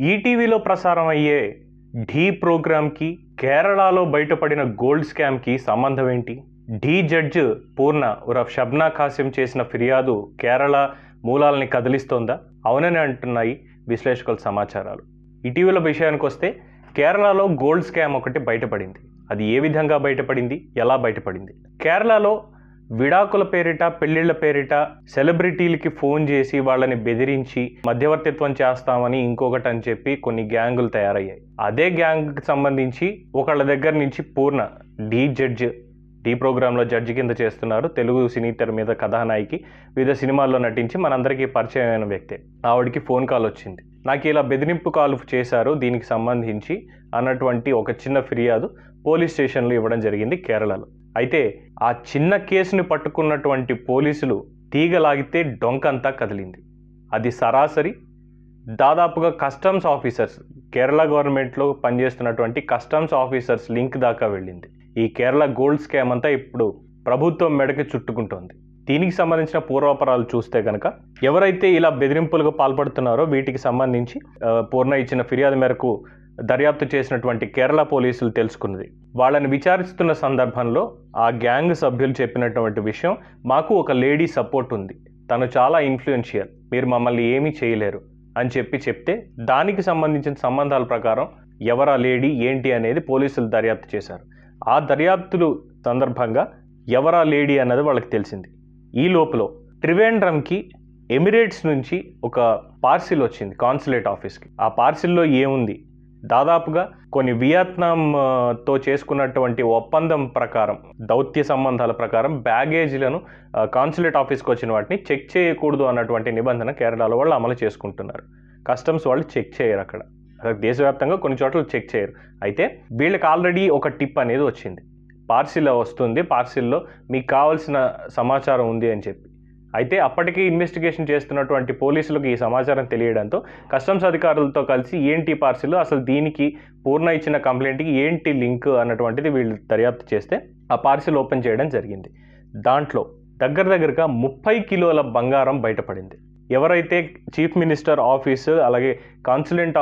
ఈటీవీలో ప్రసారం అయ్యే ఢీ ప్రోగ్రామ్కి కేరళలో బయటపడిన గోల్డ్ స్కామ్కి సంబంధం ఏంటి? ఢీ జడ్జ్ పూర్ణ ఉరఫ్ షబ్నా ఖాసిం చేసిన ఫిర్యాదు కేరళ మూలాలని కదిలిస్తోందా? అవునని అంటున్నాయి విశ్లేషకుల సమాచారాలు. ఇటీవల విషయానికి వస్తే కేరళలో గోల్డ్ స్కామ్ ఒకటి బయటపడింది. అది ఏ విధంగా బయటపడింది? ఎలా బయటపడింది? కేరళలో విడాకుల పేరిట పెళ్ళిళ్ళ పేరిట సెలబ్రిటీలకి ఫోన్ చేసి వాళ్ళని బెదిరించి మధ్యవర్తిత్వం చేస్తామని ఇంకొకటి అని చెప్పి కొన్ని గ్యాంగులు తయారయ్యాయి. అదే గ్యాంగ్కి సంబంధించి ఒకళ్ళ దగ్గర నుంచి పూర్ణ డీ జడ్జ్ డీ ప్రోగ్రాంలో జడ్జి కింద చేస్తున్నారు. తెలుగు సినీ తెర మీద కథానాయికి వివిధ సినిమాల్లో నటించి మనందరికీ పరిచయమైన వ్యక్తే. ఆవిడకి ఫోన్ కాల్ వచ్చింది. నాకు ఇలా బెదిరింపు కాల్ చేశారు. దీనికి సంబంధించి అన్నటువంటి ఒక చిన్న ఫిర్యాదు పోలీస్ స్టేషన్లో ఇవ్వడం జరిగింది కేరళలో. అయితే ఆ చిన్న కేసుని పట్టుకున్నటువంటి పోలీసులు తీగలాగితే డొంకంతా కదిలింది. అది సరాసరి దాదాపుగా కస్టమ్స్ ఆఫీసర్స్ కేరళ గవర్నమెంట్లో పనిచేస్తున్నటువంటి కస్టమ్స్ ఆఫీసర్స్ లింక్ దాకా వెళ్ళింది. ఈ కేరళ గోల్డ్ స్కామ్ అంతా ఇప్పుడు ప్రభుత్వం మెడకి చుట్టుకుంటోంది. దీనికి సంబంధించిన పూర్వాపరాలు చూస్తే కనుక ఎవరైతే ఇలా బెదిరింపులకు పాల్పడుతున్నారో వీటికి సంబంధించి పూర్ణ ఇచ్చిన ఫిర్యాదు మేరకు దర్యాప్తు చేసినటువంటి కేరళ పోలీసులు తెలుసుకున్నది. వాళ్ళని విచారిస్తున్న సందర్భంలో ఆ గ్యాంగ్ సభ్యులు చెప్పినటువంటి విషయం మాకు ఒక లేడీ సపోర్ట్ ఉంది. తను చాలా ఇన్ఫ్లుయెన్షియల్ మీరు మమ్మల్ని ఏమీ చేయలేరు అని చెప్పి చెప్తే దానికి సంబంధించిన సంబంధాల ప్రకారం ఎవరా లేడీ ఏంటి అనేది పోలీసులు దర్యాప్తు చేశారు. ఆ దర్యాప్తులు సందర్భంగా ఎవరా లేడీ అన్నది వాళ్ళకి తెలిసింది. ఈ లోపల త్రివేంద్రంకి ఎమిరేట్స్ నుంచి ఒక పార్సిల్ వచ్చింది కాన్సులేట్ ఆఫీస్కి. ఆ పార్సిల్లో ఏముంది? దాదాపుగా కొన్ని వియత్నాం తో చేసుకున్నటువంటి ఒప్పందం ప్రకారం దౌత్య సంబంధాల ప్రకారం బ్యాగేజీలను కాన్సులేట్ ఆఫీస్కి వచ్చిన వాటిని చెక్ చేయకూడదు అన్నటువంటి నిబంధన కేరళలో వాళ్ళు అమలు చేసుకుంటున్నారు. కస్టమ్స్ వాళ్ళు చెక్ చేయరు అక్కడ దేశవ్యాప్తంగా కొన్ని చోట్ల చెక్ చేయరు. అయితే వీళ్ళకి ఆల్రెడీ ఒక టిప్ అనేది వచ్చింది. పార్సిల్ వస్తుంది పార్సిల్లో మీకు కావాల్సిన సమాచారం ఉంది అని చెప్పి. అయితే అప్పటికీ ఇన్వెస్టిగేషన్ చేస్తున్నటువంటి పోలీసులకు ఈ సమాచారం తెలియడంతో కస్టమ్స్ అధికారులతో కలిసి ఏంటి పార్సిల్ అసలు దీనికి పూర్ణ ఇచ్చిన కంప్లైంట్కి ఏంటి లింక్ అన్నటువంటిది వీళ్ళు దర్యాప్తు చేస్తే ఆ పార్సిల్ ఓపెన్ చేయడం జరిగింది. దాంట్లో దగ్గర దగ్గరగా ముప్పై కిలోల బంగారం బయటపడింది. ఎవరైతే చీఫ్ మినిస్టర్ ఆఫీస్ అలాగే కాన్సులెంట్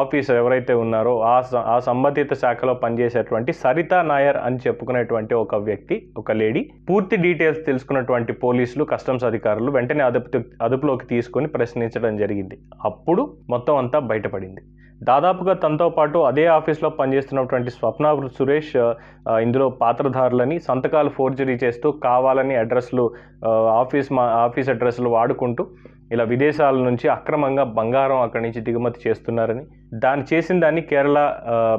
ఆఫీస్ ఎవరైతే ఉన్నారో ఆ ఆ సంబంధిత శాఖలో పనిచేసేటువంటి సరిత నాయర్ అని చెప్పుకునేటువంటి ఒక వ్యక్తి ఒక లేడీ. పూర్తి డీటెయిల్స్ తెలుసుకున్నటువంటి పోలీసులు కస్టమ్స్ అధికారులు వెంటనే అదుపు అదుపులోకి తీసుకొని ప్రశ్నించడం జరిగింది. అప్పుడు మొత్తం అంతా బయటపడింది. దాదాపుగా తనతో పాటు అదే ఆఫీస్లో పనిచేస్తున్నటువంటి స్వప్న సురేష్ ఇందులో పాత్రధారులని సంతకాలు ఫోర్జరీ చేస్తూ కావాలని అడ్రస్లు ఆఫీస్ మా ఆఫీస్ అడ్రస్లు వాడుకుంటూ ఇలా విదేశాల నుంచి అక్రమంగా బంగారం అక్కడి నుంచి దిగుమతి చేస్తున్నారని దాన్ని చేసిన దాన్ని కేరళ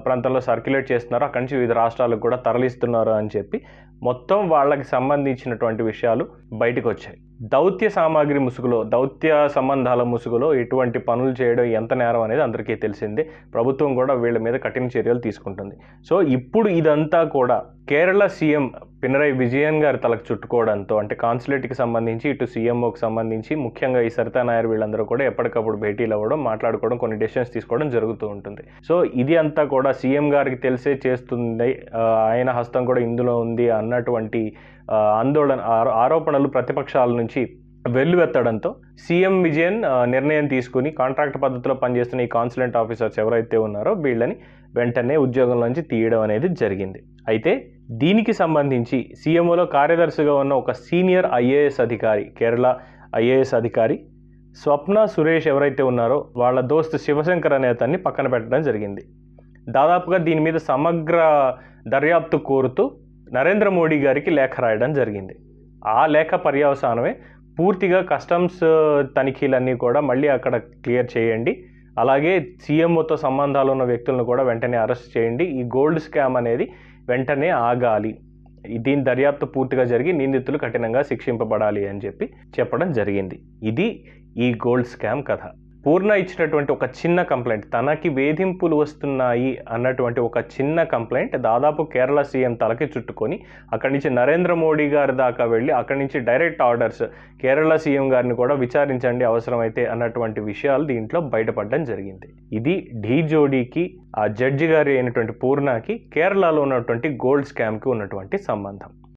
ప్రాంతంలో సర్క్యులేట్ చేస్తున్నారు. అక్కడి నుంచి వివిధ రాష్ట్రాలకు కూడా తరలిస్తున్నారు అని చెప్పి మొత్తం వాళ్ళకి సంబంధించినటువంటి విషయాలు బయటకు వచ్చాయి దౌత్య సామాగ్రి ముసుగులో దౌత్య సంబంధాల ముసుగులో ఇటువంటి పనులు చేయడం ఎంత నేరం అనేది అందరికీ తెలిసిందే. ప్రభుత్వం కూడా వీళ్ళ మీద కఠిన చర్యలు తీసుకుంటుంది. సో ఇప్పుడు ఇదంతా కూడా కేరళ సీఎం పినరై విజయన్ గారి తలకు చుట్టుకోవడంతో అంటే కాన్సులేట్కి సంబంధించి ఇటు సీఎంఓకి సంబంధించి ముఖ్యంగా ఈ సరితా నాయర్ వీళ్ళందరూ కూడా ఎప్పటికప్పుడు భేటీలు అవ్వడం మాట్లాడుకోవడం కొన్ని డెసిషన్స్ తీసుకోవడం జరుగుతూ ఉంటుంది. సో ఇది అంతా కూడా సీఎం గారికి తెలిసే చేస్తుంది. ఆయన హస్తం కూడా ఇందులో ఉంది అన్నటువంటి ఆందోళన ఆరోపణలు ప్రతిపక్షాల నుంచి వెల్లువెత్తడంతో సీఎం విజయన్ నిర్ణయం తీసుకుని కాంట్రాక్ట్ పద్ధతిలో పనిచేస్తున్న ఈ కాన్సులెంట్ ఆఫీసర్స్ ఎవరైతే ఉన్నారో వీళ్ళని వెంటనే ఉద్యోగం నుంచి తీయడం అనేది జరిగింది. అయితే దీనికి సంబంధించి సీఎంఓలో కార్యదర్శిగా ఉన్న ఒక సీనియర్ ఐఏఎస్ అధికారి కేరళ ఐఏఎస్ అధికారి స్వప్న సురేష్ ఎవరైతే ఉన్నారో వాళ్ళ దోస్తు శివశంకర్ అనే అతన్ని పక్కన పెట్టడం జరిగింది. దాదాపుగా దీని మీద సమగ్ర దర్యాప్తు కోరుతూ నరేంద్ర మోడీ గారికి లేఖ రాయడం జరిగింది. ఆ లేఖ పర్యవసానమే పూర్తిగా కస్టమ్స్ తనిఖీలన్నీ కూడా మళ్ళీ అక్కడ క్లియర్ చేయండి. అలాగే సీఎంఓతో సంబంధాలు ఉన్న వ్యక్తులను కూడా వెంటనే అరెస్ట్ చేయండి. ఈ గోల్డ్ స్కామ్ అనేది వెంటనే ఆగాలి. దీని దర్యాప్తు పూర్తిగా జరిగి నిందితులు కఠినంగా శిక్షింపబడాలి అని చెప్పి చెప్పడం జరిగింది. ఇది ఈ గోల్డ్ స్కామ్ కథ. పూర్ణ ఇచ్చినటువంటి ఒక చిన్న కంప్లైంట్ తనకి వేధింపులు వస్తున్నాయి అన్నటువంటి ఒక చిన్న కంప్లైంట్ దాదాపు కేరళ సీఎం తలకి చుట్టుకొని అక్కడి నుంచి నరేంద్ర మోడీ గారి దాకా వెళ్ళి అక్కడి నుంచి డైరెక్ట్ ఆర్డర్స్ కేరళ సీఎం గారిని కూడా విచారించండి అవసరమైతే అన్నటువంటి విషయాలు దీంట్లో బయటపడడం జరిగింది. ఇది ఢీ జోడీకి ఆ జడ్జి గారి అయినటువంటి పూర్ణకి కేరళలో ఉన్నటువంటి గోల్డ్ స్కామ్కి ఉన్నటువంటి సంబంధం.